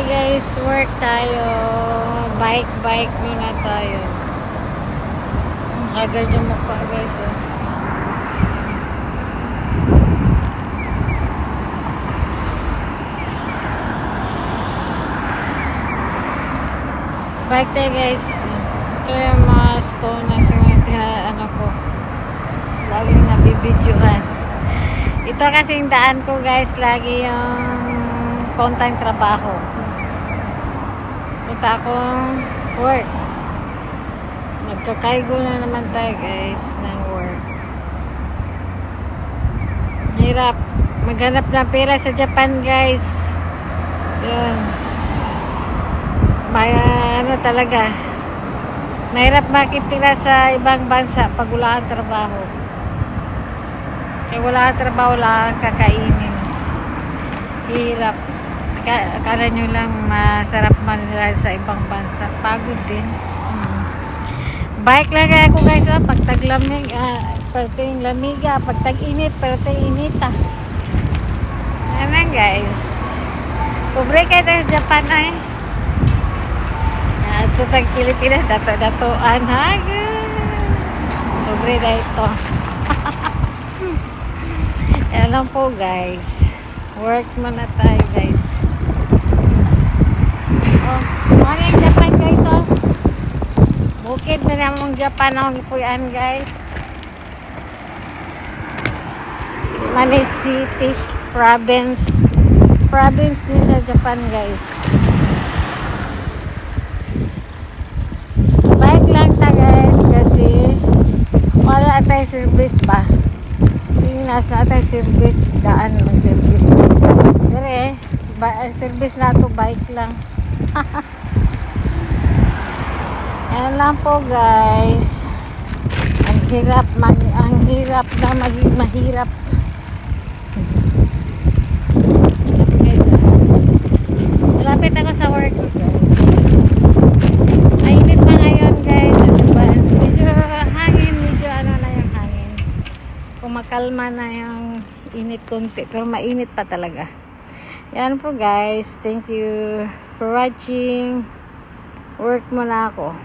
Hi guys, work tayo. Bike, bike muna tayo. Haggard yung mukha guys. Oh. Bike tayo guys. Ito yung mga stone na singa, ano ko. Laging nabibidyohan. Ito kasing daan ko guys, lagi yung konting trabaho. Punta akong work. Nagkakaigo na naman tayo guys ng work. Hirap. Maghanap ng pera sa Japan guys. Yun. May ano talaga. Mahirap makitira sa ibang bansa pag wala kang trabaho. Kaya wala kang trabaho, wala kang kakainin. Hirap. Ka- Akala nyo lang masarap man sa ibang bansa. Pagod din. Mm. Bike lang kaya ako guys. Ah. Pag taglamig, ah, perting lamiga. Pag tag-init, perting inita. Ano guys. Pobre kayo tayo sa Japan ay. Ah, ito tag Pilipinas, dato-datoan ha. Pobre na ito. Yan lang po guys. Work muna tayo guys. Oh, ano yung Japan guys oh. Bukid na namang Japan ang ipuyan guys. Mani City province. Province niya sa Japan guys. Bike lang ta guys kasi wala tayo service ba. Pinas na tayo service daan ng service. Ba service na to bike lang. Ayan lang po guys. Ang hirap mag ang hirap na maging mahirap. Ah. Malapit ako sa work ko. Mainit pa ngayon guys. Ano ba? Medyo hangin, medyo ano na yung hangin. Kumakalma na yung init konti. Pero mainit pa talaga. Yan po guys. Thank you for watching. Work muna ako.